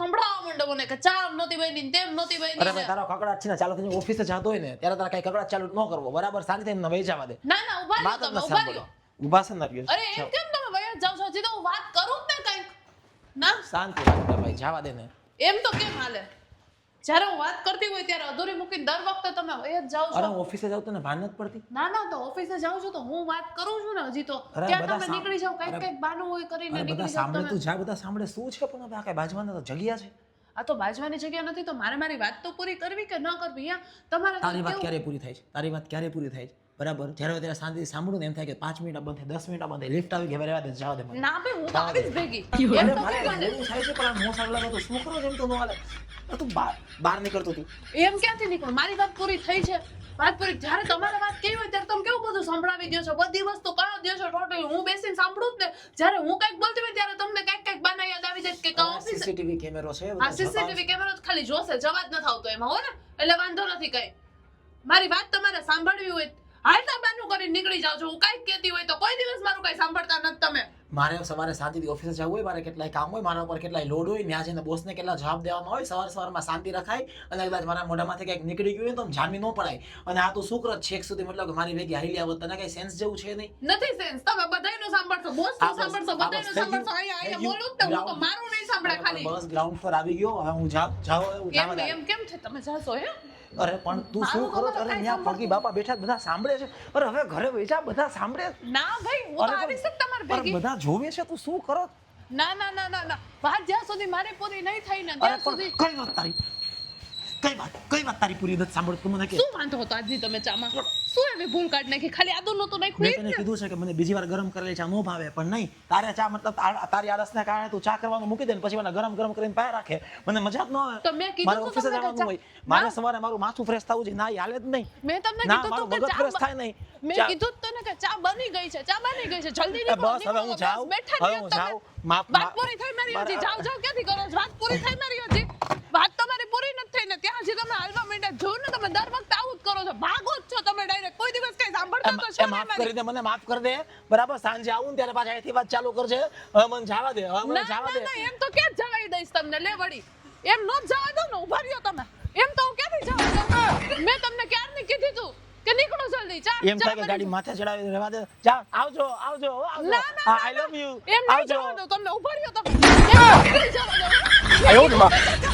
સંભળાવવા માંડો મને કે ચા નહોતી બની ને તેમ નહોતી બની અરે ભાઈ તારો કકડાટ છે ને ચાલો તું ઓફિસે જતો હોય ને ત્યારે તારા કઈ કકડાટ ચાલુ ન કરવો. બરાબર શાંતિ થઈને નવે જવા દે. ના ના ઊભા રહ્યો તમે ઊભા રહ્યો. ઊભા છે ને અરે એમ કેમ તમે વયા જાવ છો? હજી તો હું વાત કરું જ ને કંઈક. ના? શાંતિ રાખ ભાઈ જવા દે ને. એમ તો કેમ હાલે? જ્યારે હું વાત કરતી હોય ત્યારે અધૂરી મૂકીને દર વખતે તમે એ જ અરે છો. હું ઓફિસે જાઉં તને ભાન નથી પડતી? ના ના તો ઓફિસે જાઉં છું તો હું વાત કરું છું ને હજી તો. ત્યાં તમે નીકળી જાવ કંઈક કંઈક બાનું હોય કરીને નીકળી જાવ સાંભળે તું જા બધા સાંભળે શું છે પણ હવે આ કઈ બાજવાના તો જગ્યા છે? આ તો બાજવાની જગ્યા નથી તો મારે મારી વાત તો પૂરી કરવી કે ન કરવી? યા તમારે તારી વાત ક્યારે પૂરી થાય છે? તારી વાત ક્યારે પૂરી થાય છે? બરાબર? જ્યારે ત્યારે શાંતિથી સાંભળું ને એમ થાય કે પાંચ મિનિટ બંધ દસ મિનિટ બંધ લિફ્ટ આવી ગયા રહેવા દે જવા દે ના ભાઈ હું તો આવીશ ભેગી. એમ તો થાય છે પણ આ મોસાળ લાગે તો શું કરો એમ તો ન હાલે? આ તું બહાર બહાર નીકળતો તું. એમ ક્યાંથી નીકળું? મારી વાત પૂરી થઈ છે. વાત પૂરી જ્યારે તમારે વાત કેવી હોય ત્યારે તમે કેવું બધું સંભળાવી દો છો? બધી વસ્તુ કહો દો છો ટોટલ હું બેસીને સાંભળું જ ને. જ્યારે હું કંઈક બોલતી હોય ત્યારે તમને કંઈક કંઈક બાના યાદ આવી જાય કે કહો ઓફિસ સીસીટીવી કેમેરો છે આ સીસીટીવી કેમેરો ખાલી જોશે જવાબ ન થાવતો આવતો એમાં હો ને? એટલે વાંધો નથી કઈ. મારી વાત તમારે સાંભળવી હોય હાલતા બાનું કરી નીકળી જાવ છો. હું કાંઈક કહેતી હોય તો કોઈ દિવસ મારું કઈ સાંભળતા નથી તમે. મારે સવારે શાંતિથી ઓફિસે જવું હોય મારે કેટલાય કામ હોય મારા ઉપર કેટલાય લોડ હોય ત્યાં જઈને બોસને કેટલા જવાબ દેવામાં હોય સવાર સવારમાં શાંતિ રખાય અને કદાચ મારા મોઢામાંથી કંઈક નીકળી ગયું હોય તો જામી ન પડાય. અને આ તો શુક્ર છેક સુધી મતલબ કે મારી ભેગી હારી આવત તને કઈ સેન્સ જેવું છે નહીં. નથી સેન્સ તમે બધાયનું સાંભળશો બોસ સાંભળશો બધાયનું. સાંભળશો. અહીંયા અહીંયા બોલું તો હું તો મારું નહીં સાંભળા ખાલી. બસ ગ્રાઉન્ડ પર આવી ગયો હવે હું જાવ જાવ. એમ કેમ છે? તમે જાશો હે? અરે પણ તું શું કરો? અરે ત્યાં ફળકી બાપા બેઠા બધા સાંભળે છે. અરે હવે ઘરે વેચા બધા સાંભળે ના ભાઈ હું આવી જ તમારી ભેગી. બધા જોવે છે તું શું કરો? ના ના ના ના ના. વાત જ્યાં સુધી મારે પૂરી નહીં થઈ ને ત્યાં સુધી કઈ વાત તારી? કઈ વાત કઈ વાત તારી પૂરી નથી સાંભળ તું મને કે? શું વાંધો હતો આજની તમે ચામાં? શું એવી ભૂલ કાઢ નાખી? ખાલી આદુ નહોતું નાખ્યું મેં તને કીધું છે કે મને બીજી વાર ગરમ કરેલી ચા ન ભાવે પણ નહીં. તારે ચા મતલબ તારી આળસના કારણે તું ચા કરવાનું મૂકી દે ને પછી મને ગરમ ગરમ કરીને પાય રાખે. મને મજા જ ન આવે. તો મેં કીધું તો ઓફિસે જવાનું હોય. મારે સવારે મારું માથું ફ્રેશ થવું જોઈએ. ના હાલે જ નહીં. મેં તમને કીધું તો કે ચા ફ્રેશ થાય નહીં. મેં કીધું તો ને કે ચા બની ગઈ છે ચા બની ગઈ છે. જલ્દી નીકળો બસ હવે હું જાઉં. બેઠા હું તમે. માફ વાત પૂરી થઈ મારી હજી. જાવ જાવ ક્યાંથી કરો વાત પૂરી થઈ મારી હજી વાત તમારી પૂરી નથી થઈ ને ત્યાં હજી તમે હાલવા માંડ્યા જો ને તમે દર વખતે આવું જ કરો છો ભાગો જ છો તમે ડાયરેક્ટ કોઈ દિવસ કઈ સાંભળતા તો છે માફ કરી દે મને માફ કરી દે. બરાબર સાંજે આવું ને ત્યારે પાછા અહીંથી વાત ચાલુ કરજે. હવે મને જવા દે હવે મને જવા દે. એમ તો ક્યાં જવાઈ દઈશ તમને? લે વળી. એમ નો જવા દો ને ઊભા રહ્યો તમે. એમ તો હું ક્યાંથી જવા દઉં? મેં તમને ક્યારની કીધી તું કે નીકળો જલ્દી ચા એમ થાય કે ગાડી માથે ચડાવી રહેવા દે. જા આવજો આવજો આઈ લવ યુ એમ આવજો. તમને ઊભા રહ્યો તમે. એમ જવા દો? આયો.